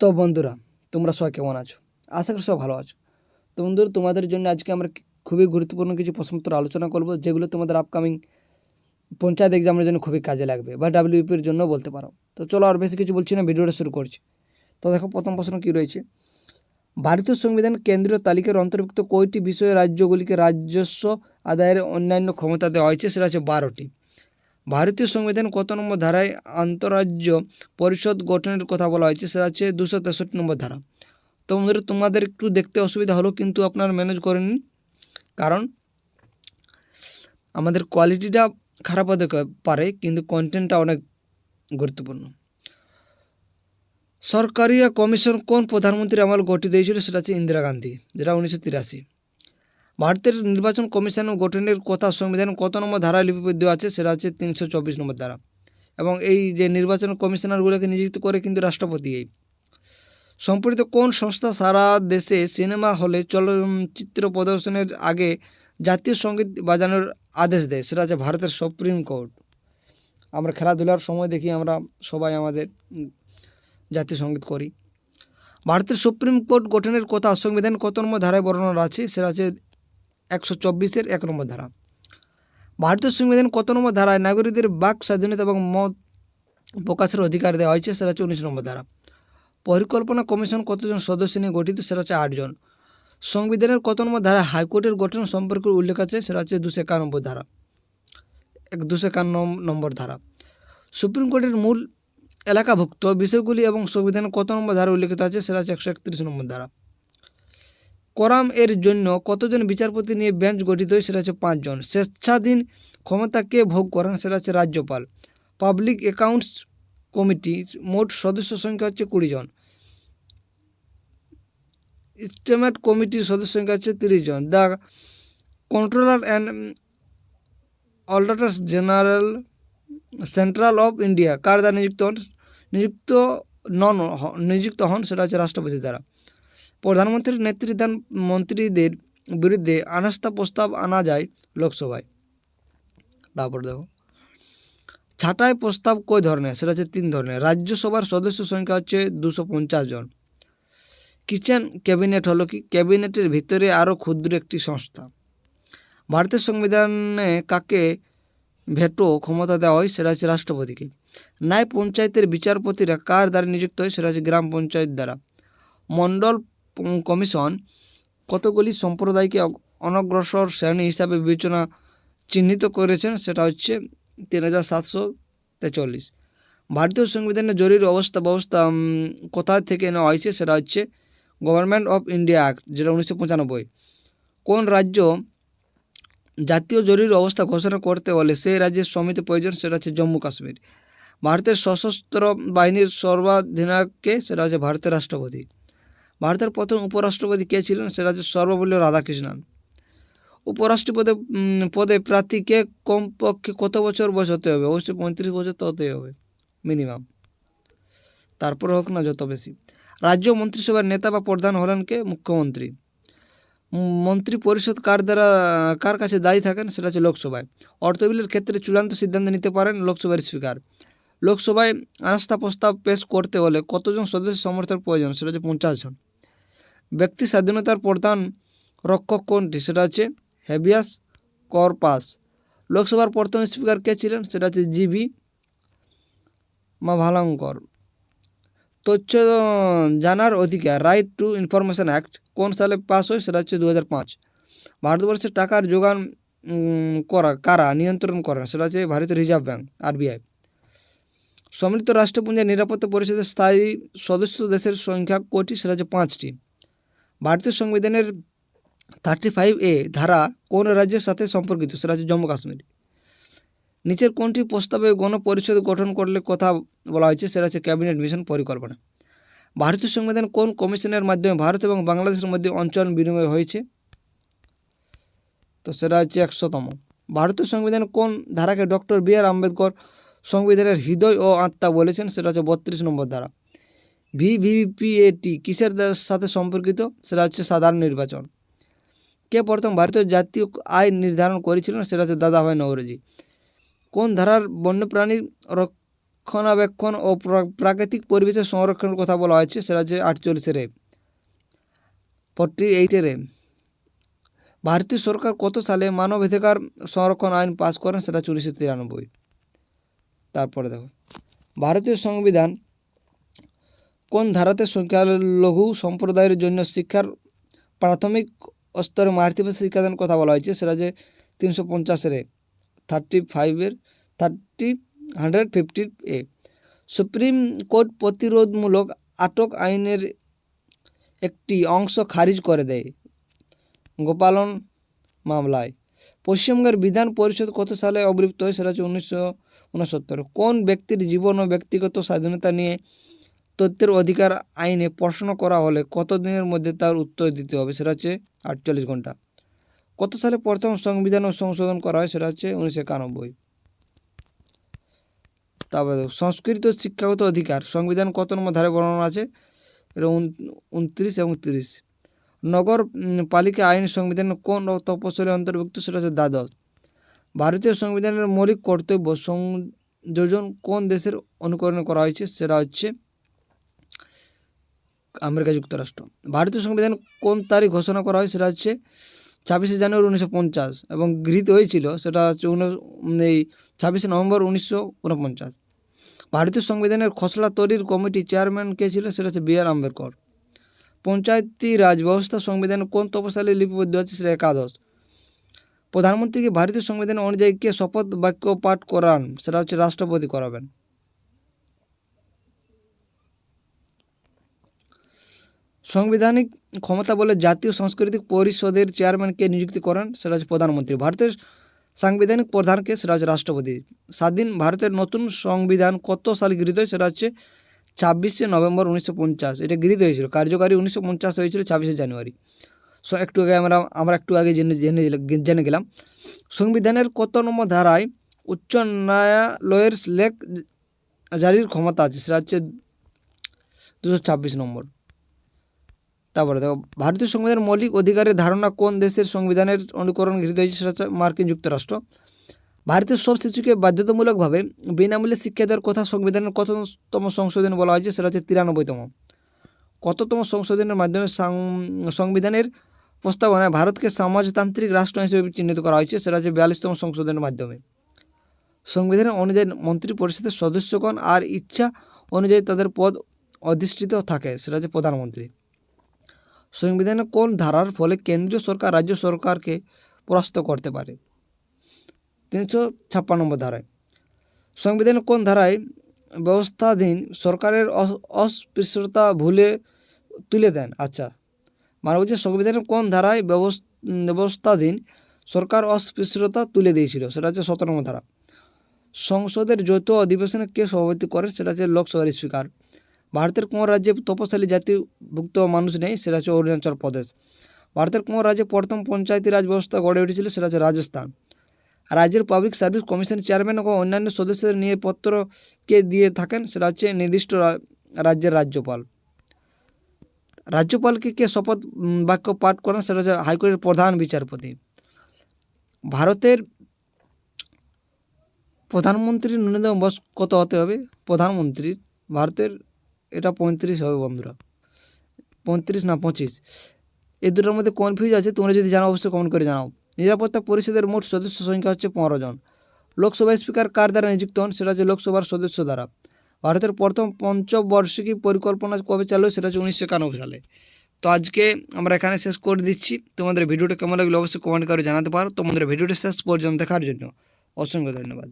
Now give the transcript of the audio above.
তো বন্ধুরা, তোমরা সবাই কেমন আছো? আশা করি সব ভালো আছো। তো বন্ধুরা, তোমাদের জন্য আজকে আমরা খুবই গুরুত্বপূর্ণ কিছু প্রশ্নোত্তর আলোচনা করব, যেগুলো তোমাদের আপকামিং পঞ্চায়েত এক্সামের জন্য খুবই কাজে লাগবে বা ডাব্লিউপির জন্য বলতে পারো। তো চলো আর বেশি কিছু বলছি না, ভিডিওটা শুরু করছি। তো দেখো, প্রথম প্রশ্ন কী রয়েছে? ভারতীয় সংবিধান কেন্দ্রীয় তালিকার অন্তর্ভুক্ত কয়টি বিষয়ে রাজ্যগুলিকে রাজস্ব আদায়ের অন্যান্য ক্ষমতা দেওয়া হয়েছে? সেটা হচ্ছে বারোটি। ভারতীয় সংবিধান কত নম্বর ধারায় আন্তঃরাজ্য পরিষদ গঠনের কথা বলা হয়েছে, সেটা হচ্ছে দুশো তেষট্টি নম্বর ধারা। তো বন্ধুরা, তোমাদের একটু দেখতে অসুবিধা হলো, কিন্তু আপনারা ম্যানেজ করে নিন। কারণ আমাদের কোয়ালিটিটা খারাপ হতে পারে, কিন্তু কন্টেন্টটা অনেক গুরুত্বপূর্ণ। সরকারি কমিশন কোন প্রধানমন্ত্রী আমল গঠিত হয়েছিল, সেটা হচ্ছে ইন্দিরা গান্ধী, যেটা উনিশশো তিরাশি। ভারতের নির্বাচন কমিশন গঠনের কথা সংবিধান কত নম্বর ধারায় লিপিবদ্ধ আছে সেটা হচ্ছে তিনশো চব্বিশ নম্বর ধারা। এবং এই যে নির্বাচন কমিশনারগুলোকে নিযুক্ত করে কিন্তু রাষ্ট্রপতি এই। সম্প্রতি কোন সংস্থা সারা দেশে সিনেমা হলে চলচ্চিত্র প্রদর্শনের আগে জাতীয় সংগীত বাজানোর আদেশ দেয়, সেটা হচ্ছে ভারতের সুপ্রিম কোর্ট। আমরা খেলাধুলার সময় দেখি, আমরা সবাই আমাদের জাতীয় সংগীত করি। ভারতের সুপ্রিম কোর্ট গঠনের কথা সংবিধান কত নম্বর ধারায় বর্ণনা আছে, সেটা হচ্ছে একশো চব্বিশের এক নম্বর ধারা। ভারতীয় সংবিধান কত নম্বর ধারায় নাগরিকদের বাক স্বাধীনতা এবং মত প্রকাশের অধিকার দেওয়া হয়েছে সেটা হচ্ছে উনিশ নম্বর ধারা। পরিকল্পনা কমিশন কতজন সদস্য নিয়ে গঠিত সেটা হচ্ছে আটজন সংবিধানের কত নম্বর ধারা হাইকোর্টের গঠন সম্পর্কে উল্লেখ আছে সেটা হচ্ছে দুশো একানব্বই ধারা। এক দুশো একান্ন নম্বর ধারা। সুপ্রিম কোর্টের মূল এলাকাভুক্ত বিষয়গুলি এবং সংবিধানের কত নম্বর ধারা উল্লেখিত আছে সেটা হচ্ছে একশো একত্রিশ নম্বর ধারা। করাম এর জন্য কতজন বিচারপতি নিয়ে বেঞ্চ গঠিত হয় সেটা হচ্ছে পাঁচজন। স্বেচ্ছাধীন ক্ষমতাকে ভোগ করেন সেটা হচ্ছে রাজ্যপাল। পাবলিক অ্যাকাউন্টস কমিটির মোট সদস্য সংখ্যা হচ্ছে কুড়ি জন। ইস্টেমেট কমিটির সদস্য সংখ্যা হচ্ছে তিরিশ জন। The controller and auditor general central of India. কার দ্বারা নিযুক্ত হন? নিযুক্ত নন নিযুক্ত হন সেটা হচ্ছে রাষ্ট্রপতি দ্বারা। প্রধানমন্ত্রীর নেতৃত্বাধীন মন্ত্রীদের বিরুদ্ধে আনাস্থা প্রস্তাব আনা যায় লোকসভায়। তারপর দেখো, ছাঁটাই প্রস্তাব কয় ধরনের? সেটা হচ্ছে তিন ধরনের। রাজ্যসভার সদস্য সংখ্যা হচ্ছে দুশো পঞ্চাশ জন। কিচেন ক্যাবিনেট হলো কি? ক্যাবিনেটের ভিতরে আরও ক্ষুদ্র একটি সংস্থা। ভারতের সংবিধানে কাকে ভেটো ক্ষমতা দেওয়া হয়? সেটা হচ্ছে রাষ্ট্রপতিকে। ন্যায় পঞ্চায়েতের বিচারপতিরা কার দ্বারা নিযুক্ত হয়? সেটা হচ্ছে গ্রাম পঞ্চায়েত দ্বারা। মণ্ডল কমিশন কতগুলি সম্প্রদায়কে অনগ্রসর শ্রেণি হিসাবে বিবেচনা চিহ্নিত করেছেন সেটা হচ্ছে তিন হাজার সাতশো তেচল্লিশ। ভারতীয় সংবিধানে জরুরি অবস্থা ব্যবস্থা কোথা থেকে নেওয়া হয়েছে সেটা হচ্ছে গভর্নমেন্ট অফ ইন্ডিয়া অ্যাক্ট, যেটা উনিশশো পঁচানব্বই। কোন রাজ্য জাতীয় জরুরি অবস্থা ঘোষণা করতে হলে সেই রাজ্যের সমিতি প্রয়োজন সেটা হচ্ছে জম্মু কাশ্মীর। ভারতের সশস্ত্র বাহিনীর সর্বাধিনায়ককে সেটা হচ্ছে ভারতের রাষ্ট্রপতি। ভারতের প্রথম উপরাষ্ট্রপতি কে ছিলেন? সেটা হচ্ছে সর্বপল্লী রাধাকৃষ্ণন। উপরাষ্ট্রপতি পদে প্রার্থীকে কমপক্ষে কত বছর বয়স হতে হবে? অবশ্যই পঁয়ত্রিশ বছর তো হতেই হবে মিনিমাম তারপরে হোক না যত বেশি। রাজ্য মন্ত্রিসভার নেতা বা প্রধান হলেন কে? মুখ্যমন্ত্রী। মন্ত্রী পরিষদ কার দ্বারা, কার কাছে দায়ী থাকেন? সেটা হচ্ছে লোকসভায়। অর্থ বিলের ক্ষেত্রে চূড়ান্ত সিদ্ধান্ত নিতে পারেন লোকসভার স্পিকার। লোকসভায় আনাস্থা প্রস্তাব পেশ করতে হলে কতজন সদস্য সমর্থন প্রয়োজন? সেটা হচ্ছে পঞ্চাশ জন। ব্যক্তি স্বাধীনতার প্রধান রক্ষক কোনটি? সেটা হচ্ছে হেভিয়াস করপাস। লোকসভার প্রথম স্পিকার কে ছিলেন? সেটা হচ্ছে জিবি মাভালঙ্কর। তথ্য জানার অধিকার রাইট টু ইনফরমেশন অ্যাক্ট কোন সালে পাস হয়? সেটা হচ্ছে দু হাজার পাঁচ। ভারতবর্ষে টাকার যোগান করা, কারা নিয়ন্ত্রণ করেন? সেটা হচ্ছে ভারতীয় রিজার্ভ ব্যাঙ্ক আরবিআই। সম্মিলিত রাষ্ট্রপুঞ্জের নিরাপত্তা পরিষদের স্থায়ী সদস্য দেশের সংখ্যা কোটি, সেটা হচ্ছে পাঁচটি। ভারতীয় সংবিধানের থার্টি ফাইভ এ ধারা কোন রাজ্যের সাথে সম্পর্কিত? সেটা হচ্ছে জম্মু কাশ্মীর। নিচের কোনটি প্রস্তাবে গণপরিষদ গঠন করলে কথা বলা হয়েছে? সেটা হচ্ছে ক্যাবিনেট মিশন পরিকল্পনা। ভারতীয় সংবিধান কোন কমিশনের মাধ্যমে ভারত এবং বাংলাদেশের মধ্যে অঞ্চল বিনিময় হয়েছে? তো সেটা হচ্ছে একশোতম। ভারতীয় সংবিধান কোন ধারাকে ডক্টর বি আর আম্বেদকর সংবিধানের হৃদয় ও আত্মা বলেছেন, সেটা হচ্ছে বত্রিশ নম্বর ধারা। ভিভিপিএটি কিসের সাথে সম্পর্কিত? সেটা হচ্ছে সাধারণ নির্বাচন। কে প্রথম ভারতীয় জাতীয় আইন নির্ধারণ করেছিলেন? সেটা হচ্ছে দাদাভাই নওরোজি কোন ধারার বন্যপ্রাণী রক্ষণাবেক্ষণ ও প্রাকৃতিক পরিবেশের সংরক্ষণের কথা বলা হয়েছে? সেটা হচ্ছে আটচল্লিশের এ ফর্টি এইটের ভারতীয় সরকার কত সালে মানবাধিকার সংরক্ষণ আইন পাস করেন? সেটা উনিশশো তিরানব্বই। তারপরে দেখো। ভারতীয় সংবিধান কোন ধারাতে সংখ্যালঘু সম্প্রদায়ের জন্য শিক্ষার প্রাথমিক স্তরে মাতৃভাষা শিক্ষাদান কথা বলা হয়েছে, সেটা যে তিনশো পঞ্চাশের এ থার্টি ফাইভের থার্টি হান্ড্রেড ফিফটি এ। সুপ্রিম কোর্ট প্রতিরোধমূলক আটক আইনের একটি অংশ খারিজ করে দেয় গোপালন মামলায়। পশ্চিমবঙ্গের বিধান পরিষদ কত সালে অবলুপ্ত হয় সেটা হচ্ছে উনিশশো উনসত্তর। কোন ব্যক্তির জীবন ও ব্যক্তিগত স্বাধীনতা নিয়ে তথ্যের অধিকার আইনে প্রশ্ন করা হলে কত দিনের মধ্যে তার উত্তর দিতে হবে সেটা হচ্ছে আটচল্লিশ ঘণ্টা। কত সালে প্রথম সংবিধান ও সংশোধন করা হয় সেটা হচ্ছে উনিশশো একানব্বই। তারপরে সংস্কৃত শিক্ষাগত অধিকার, সংবিধান কত নম্বর ধারে বর্ণনা আছে? এটা উন- উনত্রিশ এবং তিরিশ। নগর উম, পালিকা আইন সংবিধানের কোন তপশিলে অন্তর্ভুক্ত সেটা হচ্ছে দ্বাদশ। ভারতীয় সংবিধানের মৌলিক কর্তব্য সংযোজন কোন দেশের অনুকরণ করা হয়েছে সেটা হচ্ছে আমেরিকা যুক্তরাষ্ট্র। ভারতীয় সংবিধান কোন তারিখ ঘোষণা করা হয় সেটা হচ্ছে ছাব্বিশে জানুয়ারি উনিশশো পঞ্চাশ এবং গৃহীত হয়েছিল সেটা হচ্ছে এই ছাব্বিশে নভেম্বর উনিশশো উনপঞ্চাশ। ভারতীয় সংবিধানের খসড়া তৈরির কমিটি চেয়ারম্যান কে ছিল সেটা হচ্ছে বি আর আম্বেদকর। পঞ্চায়েতি রাজ ব্যবস্থা সংবিধান কোন তপশালী লিপিবদ্ধ আছে সেটা একাদশ। প্রধানমন্ত্রীকে ভারতীয় সংবিধান অনুযায়ী কে শপথ বাক্য পাঠ করান, সেটা হচ্ছে রাষ্ট্রপতি করাবেন। সাংবিধানিক ক্ষমতা বলে জাতীয় সাংস্কৃতিক পরিষদের চেয়ারম্যানকে নিযুক্তি করেন, সেটা হচ্ছে প্রধানমন্ত্রী। ভারতের সাংবিধানিক প্রধানকে সেটা হচ্ছে রাষ্ট্রপতি। স্বাধীন ভারতের নতুন সংবিধান কত সালে গৃহীত সেটা হচ্ছে ছাব্বিশে নভেম্বর উনিশশো পঞ্চাশ। এটা গৃহীত হয়েছিল, কার্যকারী উনিশশো পঞ্চাশ হয়েছিল ছাব্বিশে জানুয়ারি। সো একটু আগে আমরা আমরা একটু আগে জেনে জেনে জেনে গেলাম। সংবিধানের কত নম্বর ধারায় উচ্চ ন্যায়ালয়ের লেখ জারির ক্ষমতা আছে? সেটা হচ্ছে দুশো ছাব্বিশ নম্বর। তারপরে দেখো, ভারতীয় সংবিধানের মৌলিক অধিকারের ধারণা কোন দেশের সংবিধানের অনুকরণ গৃহীত হয়েছে? সেটা হচ্ছে মার্কিন যুক্তরাষ্ট্র। ভারতের সব শিশুকে বাধ্যতামূলকভাবে বিনামূল্যে শিক্ষা দেওয়ার কথা সংবিধানের কততম সংশোধন বলা হয়েছে সেটা হচ্ছে তিরানব্বইতম। কততম সংশোধনের মাধ্যমে সংবিধানের প্রস্তাবনায় ভারতকে সমাজতান্ত্রিক রাষ্ট্র হিসেবে চিহ্নিত করা হয়েছে, সেটা হচ্ছে বিয়াল্লিশতম সংশোধনের মাধ্যমে। সংবিধানের অনুযায়ী মন্ত্রী পরিষদের সদস্যগণ আর ইচ্ছা অনুযায়ী তাদের পদ অধিষ্ঠিত থাকে, সেটা হচ্ছে প্রধানমন্ত্রী। সংবিধানের কোন ধারার ফলে কেন্দ্রীয় সরকার রাজ্য সরকারকে পরাস্ত করতে পারে? তিনশো ছাপ্পান্ন নম্বর ধারায়। সংবিধানের কোন ধারায় ব্যবস্থাধীন সরকারের অস- অস্পৃশ্যতা ভুলে তুলে দেন? আচ্ছা মানে বলছে সংবিধানের কোন ধারায় ব্যবস্থাধীন সরকার অস্পৃশ্যতা তুলে দিয়েছিল? সেটা হচ্ছে সতেরো নম্বর ধারা। সংসদের যৌথ অধিবেশনে কে সভাপতি করেন? সেটা হচ্ছে লোকসভার স্পিকার। ভারতের কোন রাজ্যে তপশালী জাতিভুক্ত মানুষ নেই? সেটা হচ্ছে অরুণাচল প্রদেশ। ভারতের কোন রাজ্যে প্রথম পঞ্চায়েতি রাজ ব্যবস্থা গড়ে উঠেছিল? সেটা হচ্ছে রাজস্থান। রাজ্যের পাবলিক সার্ভিস কমিশন চেয়ারম্যান ও অন্যান্য সদস্যদের নিয়ে পত্র কে দিয়ে থাকেন, সেটা হচ্ছে নির্দিষ্ট রাজ্যের রাজ্যপাল। রাজ্যপালকে কে শপথ বাক্য পাঠ করেন, সেটা হচ্ছে হাইকোর্টের প্রধান বিচারপতি। ভারতের প্রধানমন্ত্রীর ন্যূনতম বয়স কত হতে হবে? প্রধানমন্ত্রীর ভারতের এটা পঁয়ত্রিশ হবে বন্ধুরা। পঁয়ত্রিশ না পঁচিশ। এই দুটোর মধ্যে কনফিউজ আছে, তোমরা যদি জানো, অবশ্যই কমেন্ট করে জানাও। নিরাপত্তা পরিষদের মোট সদস্য সংখ্যা হচ্ছে পনেরো জন। লোকসভা স্পিকার কার দ্বারা নিযুক্ত হন? সেটা হচ্ছে লোকসভার সদস্য দ্বারা। ভারতের প্রথম পঞ্চবার্ষিকী পরিকল্পনা কবে চালু সেটা হচ্ছে উনিশশো একানব্বই সালে। তো আজকে আমরা এখানে শেষ করে দিচ্ছি। তোমাদের ভিডিওটা কেমন লাগল অবশ্যই কমেন্ট করে জানাতে পারো। তোমাদের ভিডিওটা শেষ পর্যন্ত দেখার জন্য অসংখ্য ধন্যবাদ।